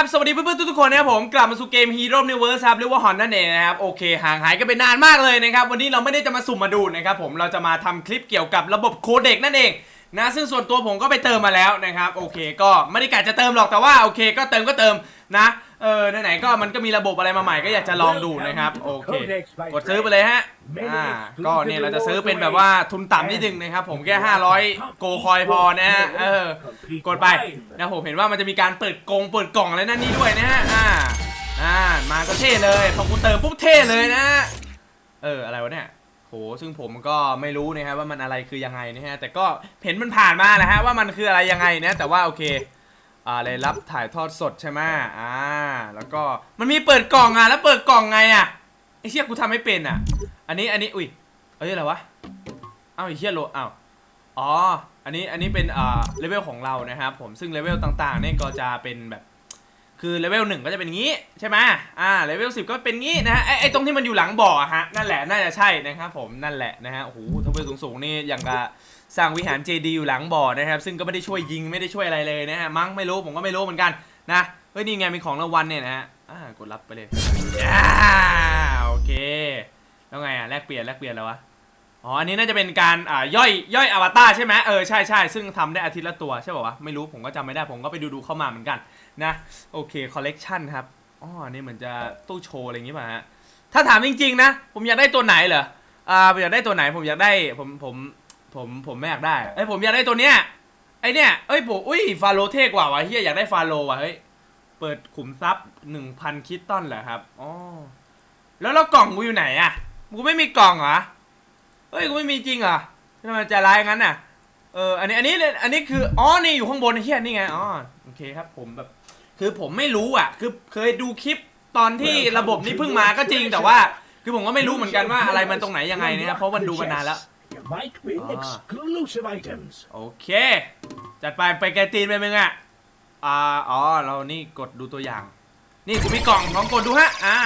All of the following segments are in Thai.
ครับ สวัสดีเพื่อนๆทุกๆคนนะครับผมกลับมาสู่เกม Hero New Verse ครับเรียกว่าฮอนนั่นเองนะครับโอเคห่างหายกันไปนานมากเลยนะครับ วันนี้เราไม่ได้จะมาสุ่มมาดูนะครับผมเราจะมาทำคลิปเกี่ยวกับระบบโคเด็กนั่นเองนะซึ่งส่วนตัวผมก็ไปเติมมาแล้วนะครับโอเค ก็ไม่ได้กะจะเติมหรอกแต่ว่าโอเค ก็เติมก็เติมนะ เออไหนๆก็มันก็มีระบบอะไรมาใหม่ก็อยากจะลองดูนะครับโอเค กดซื้อไปเลยฮะอ่าก็เนี่ยเราจะซื้อเป็นแบบว่าทุนต่ำนิดนึงนะครับ ผมแค่ 500 โกคอยพอนะฮะเออกดไปนะผมเห็นว่ามันจะมีการเปิดกงเปิดกล่องอะไรนั่นนี่ด้วยนะฮะอ่าอ่ามาก็เท่เลยพอกูเติมปุ๊บเท่เลยนะฮะเอออะไรวะเนี่ยโหซึ่งผมก็ไม่รู้นะครับว่ามันอะไรคือยังไงนะฮะแต่ก็เห็นมันผ่านมาแหละฮะว่ามันคืออะไรยังไงนะแต่ว่าโอเค อะไรรับถ่ายทอดสดใช่ไหมอ่า แล้วก็มันมีเปิดกล่องอะแล้วเปิดกล่องไงอะไอ้เชี่ยกูทำไม่เป็นอะ อันนี้อันนี้อุ้ยเอ้ยอะไรวะเอ้าไอ้เชี่ยโลอ้าวอ๋ออันนี้อันนี้เป็นอ่าเลเวลของเรานะครับผมซึ่งเลเวลต่างๆเนี่ยก็จะเป็นแบบ คือเลเวลหนึ่งก็จะเป็นงี้ใช่ไหมอ่าเลเวลสิบก็เป็นงี้นะฮะไอ้ไอตรงที่มันอยู่หลังบ่อฮะนั่นแหละน่าจะใช่นะครับผมนั่นแหละนะฮะโอ้โหถ้าไปสูงนี่อย่างกับสร้างวิหารเจดีอยู่หลังบ่อนะครับซึ่งก็ไม่ได้ช่วยยิงไม่ได้ช่วยอะไรเลยนะฮะมั้งไม่รู้ผมก็ไม่รู้เหมือนกันนะเฮ้ยนี่ไงมีของรางวัลเนี่ยนะฮะอ่ากดรับไปเลยอ่าโอเคแล้วไงอะแลกเปลี่ยนแลกเปลี่ยนแล้ววะ อ๋อ อันนี้น่าจะเป็นการอ่าย่อยย่อยอวตารใช่ไหมเออใช่ใช่ซึ่งทำได้อาทิตย์ละตัวใช่ป่าวะไม่รู้ผมก็จำไม่ได้ผมก็ไปดูดูเข้ามาเหมือนกันนะโอเคคอลเลกชันครับอ๋ออันนี้เหมือนจะตู้โชว์อะไรอย่างงี้ป่ะฮะถ้าถามจริงๆนะผมอยากได้ตัวไหนเหรออ่าผมอยากได้ตัวไหนผมอยากได้ผมผมผมผมไม่อยากได้เอ้ยผมอยากได้ตัวเนี้ยไอเนี้ยเอ้ยผมอุ้ยฟาโลเท่กว่าวะเฮียอยากได้ฟาโลว่ะเฮ้ยเปิดขุมทรัพย์หนึ่งพันคิตตันเหรอครับอ๋อแล้วแล้วกล่องกูอยู่ไหนอะกูไม่มีกล่องเหรอ เฮ้ยกูไม่มีจริงเหรอทำไมมันใจร้ายงั้นน่ะ เออ อันนี้ อันนี้ อันนี้คือ อ๋อ นี่อยู่ข้างบนไอ้เฮียนี่ไง อ๋อ โอเคครับ ผมแบบ คือผมไม่รู้อะ คือเคยดูคลิปตอนที่ระบบนี้เพิ่งมาก็จริง แต่ว่า คือผมก็ไม่รู้เหมือนกันว่าอะไรมันตรงไหนยังไงนะครับ เพราะมันดูมานานแล้ว You might win Ah. exclusive items. โอเค จัดไป ไปไกลตีนไปมึงอะ อ่า อ๋อ เรานี่กดดูตัวอย่าง นี่กูมีกล่องลองกดดูฮะ อ่า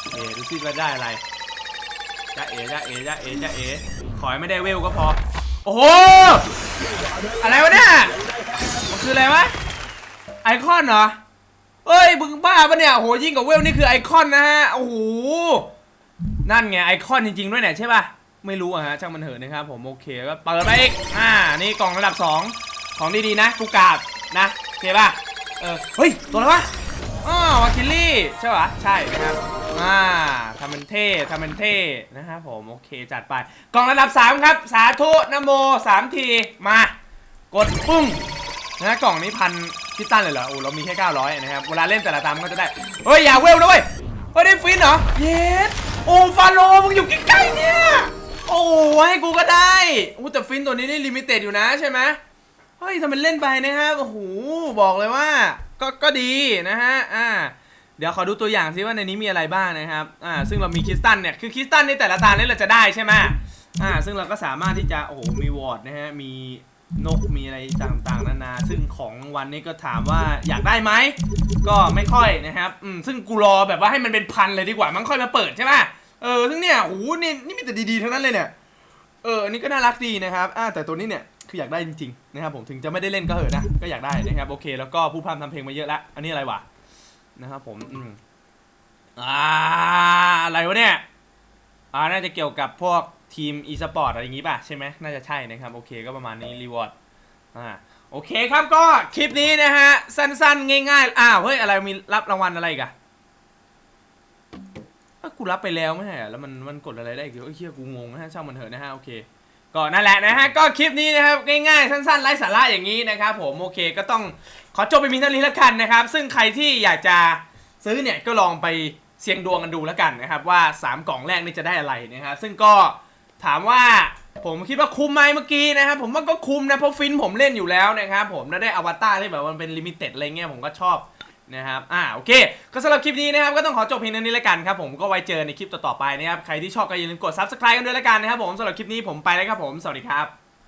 โอเคดูซิว่าได้อะไร จ้าเอ๋จ้าเอ๋จ้าเอ๋จ้าเอ๋ขอให้ไม่ได้เวลก็พอ โอ้โห อะไรวะเนี่ย มันคืออะไรวะ ไอคอนเหรอ เอ้ยมึงบ้าปะเนี่ยโหยิ่งกว่าเวลนี่คือไอคอนนะฮะ โอ้โห นั่นไงไอคอนจริงๆด้วยเนี่ยใช่ป่ะ ไม่รู้อะฮะช่างมันเถอะนะครับผมโอเคก็เปิดไปอีก อ่า นี่กล่องระดับ 2 ของดีๆนะกูกราบนะโอเคป่ะ เออ เฮ้ย ตัวอะไรวะอ๋อวาคิลลี่ใช่ปะใช่นะครับ อ่าทำเป็นเท่ทำเป็นเท่นะครับผมโอเคจัดไป กล่องระดับ 3 ครับ สาธุนโมสามที มา กดปุ้งนะกล่องนี้พันคิตตันเลยเหรอโอ้เรามีแค่ 900 นะครับ เวลาเล่นแต่ละตามก็จะได้ เฮ้ย อย่าเวลนะเว้ยเฮ้ยได้ฟินเหรอ เยสโอ้ฟาโลมึงอยู่ใกล้ๆเนี่ย โอ้ให้กูก็ได้โอ้แต่ฟินตัวนี้นี่ลิมิเต็ดอยู่นะใช่ไหมเฮ้ยทำเป็นเล่นไปนะครับโอ้โหบอกเลยว่า ก็ก็ดีนะฮะอ่า เดี๋ยวขอดูตัวอย่างซิว่าในนี้มีอะไรบ้างนะครับ อ่า ซึ่งเรามีคริสตัลเนี่ย คือคริสตัลในแต่ละตาเนี่ยเราจะได้ใช่ไหมอ่า ซึ่งเราก็สามารถที่จะ โอ้โห มีวอร์ดนะฮะ มีนก มีอะไรต่างๆ นานา ซึ่งของวันนี้ก็ถามว่าอยากได้ไหม ก็ไม่ค่อยนะครับ อืม ซึ่งกูรอแบบว่าให้มันเป็นพันเลยดีกว่า มันค่อยมาเปิดใช่ไหมเออ ซึ่งเนี่ยโอ้โหนี่นี่มีแต่ดีๆทั้งนั้นเลยเนี่ย เออ อันนี้ก็น่ารักดีนะครับ อ่า แต่ตัวนี้เนี่ยคืออยากได้จริงๆนะครับผม ถึงจะไม่ได้เล่นก็เหอะนะ ก็อยากได้นะครับ โอเค แล้วก็ผู้พามทำเพลงมาเยอะล้วอันนี้อะไรวะ นะครับผมอืมอ่าอะไรวะเนี่ยอ่าน่าจะเกี่ยวกับพวกทีม e-sport อะไรอย่างงี้ป่ะใช่ไหมน่าจะใช่นะครับ โอเคก็ประมาณนี้รีวอร์ดอ่าโอเคครับก็คลิปนี้นะฮะ สั้นๆ ง่ายๆ อ้าว เฮ้ย อะไรมีรับรางวัลอะไรกันกูรับไปแล้วไม่ใช่แล้วมันมันกดอะไรได้อีกเอ้ยเฮียกูงงนะฮะช่างมันเถอะนะฮะ โอเค ก็นั่นแหละนะฮะก็คลิปนี้นะครับง่ายๆสั้นๆไร้สาระอย่างนี้นะครับผมโอเคก็ต้องขอจบไปมีเท่านี้แล้วกันนะครับ ซึ่งใครที่อยากจะซื้อเนี่ยก็ลองไปเสี่ยงดวงกันดูแล้วกันนะครับว่า 3 กล่องแรกนี่จะได้อะไรนะครับซึ่งก็ถามว่าผมคิดว่าคุ้มไหมเมื่อกี้นะครับผมว่าก็คุ้มนะเพราะฟินผมเล่นอยู่แล้วนะครับผมแล้วได้อวตารที่แบบมันเป็นลิมิเต็ดอะไรเงี้ยผมก็ชอบ นะครับ อ่า โอเค ก็สำหรับคลิปนี้นะครับ ก็ต้องขอจบเพียงเท่านี้แล้วกันครับผม ก็ไว้เจอในคลิปต่อๆไปนะครับ ใครที่ชอบก็อย่าลืมกด subscribe กันด้วยแล้วกันนะครับผมสำหรับคลิปนี้ผมไปแล้วครับผม สวัสดีครับ